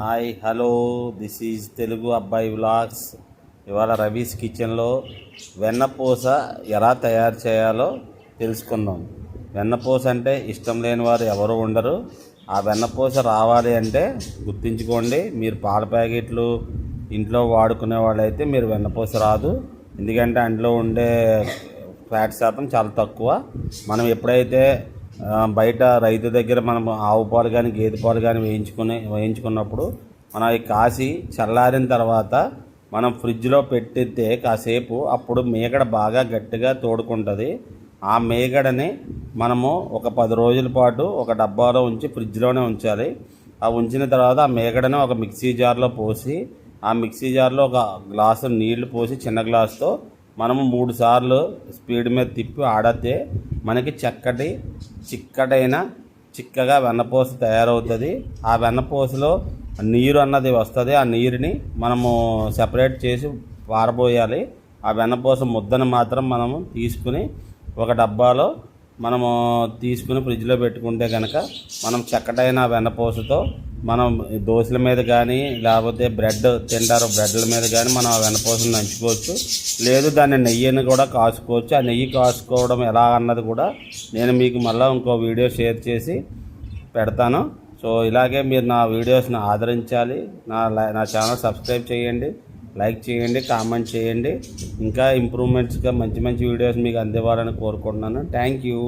Hi hello. This is Telugu అబ్బాయి vlogs. ఇవాళ రవీస్ కిచెన్లో వెన్నపూస ఎలా తయారు చేయాలో తెలుసుకుందాం. వెన్నపూస అంటే ఇష్టం లేని వారు ఎవరు ఉండరు. ఆ వెన్నపూస రావాలి అంటే గుర్తుంచుకోండి మీరు పాల ప్యాకెట్లు ఇంట్లో వాడుకునే వాళ్ళైతే మీరు వెన్నపూస రాదు. ఎందుకంటే అందులో ఉండే ఫ్యాట్ శాతం చాలా తక్కువ. మనం ఎప్పుడైతే బయట రైతు దగ్గర మనం ఆవు పాలు కానీ గేదె పాలు కానీ వేయించుకునే వేయించుకున్నప్పుడు మనం అవి కాసి చల్లారిన తర్వాత మనం ఫ్రిడ్జ్లో పెట్టితే కాసేపు అప్పుడు మేగడ బాగా గట్టిగా తోడుకుంటుంది. ఆ మేగడని మనము ఒక పది రోజుల పాటు ఒక డబ్బాలో ఉంచి ఫ్రిడ్జ్లోనే ఉంచాలి. ఆ ఉంచిన తర్వాత ఆ మేగడని ఒక మిక్సీ జార్లో పోసి ఆ మిక్సీ జార్లో ఒక గ్లాసు నీళ్ళు పోసి చిన్న గ్లాసుతో మనము మూడు సార్లు స్పీడ్ మీద తిప్పి ఆడితే మనకి చక్కటి చిక్కటైన చిక్కగా వెన్నపూస తయారవుతుంది. ఆ వెన్నపూసలో నీరు అన్నది వస్తుంది. ఆ నీరుని మనము సెపరేట్ చేసి పారబోయాలి ఆ వెన్నపూస ముద్దను మాత్రం మనము తీసుకుని ఒక డబ్బాలో మనము తీసుకుని ఫ్రిడ్జ్లో పెట్టుకుంటే కనుక మనం చక్కటైన వెన్నపూసతో మనం దోశల మీద కానీ లేకపోతే బ్రెడ్ తింటారు బ్రెడ్ల మీద కానీ మనం ఆ వెన్నపూసను నంచుకోవచ్చు. లేదు దాన్ని నెయ్యిని కూడా కాసుకోవచ్చు. ఆ నెయ్యి కాసుకోవడం ఎలా అన్నది కూడా నేను మీకు మళ్ళీ ఇంకో వీడియో షేర్ చేసి పెడతాను. సో ఇలాగే మీరు నా వీడియోస్ని ఆదరించాలి. నా లై- నా ఛానల్ సబ్స్క్రైబ్ చేయండి. లైక్ చేయండి కామెంట్ చేయండి. ఇంకా ఇంప్రూవ్మెంట్స్గా మంచి మంచి వీడియోస్ మీకు అందివ్వాలని కోరుకుంటున్నాను. Thank you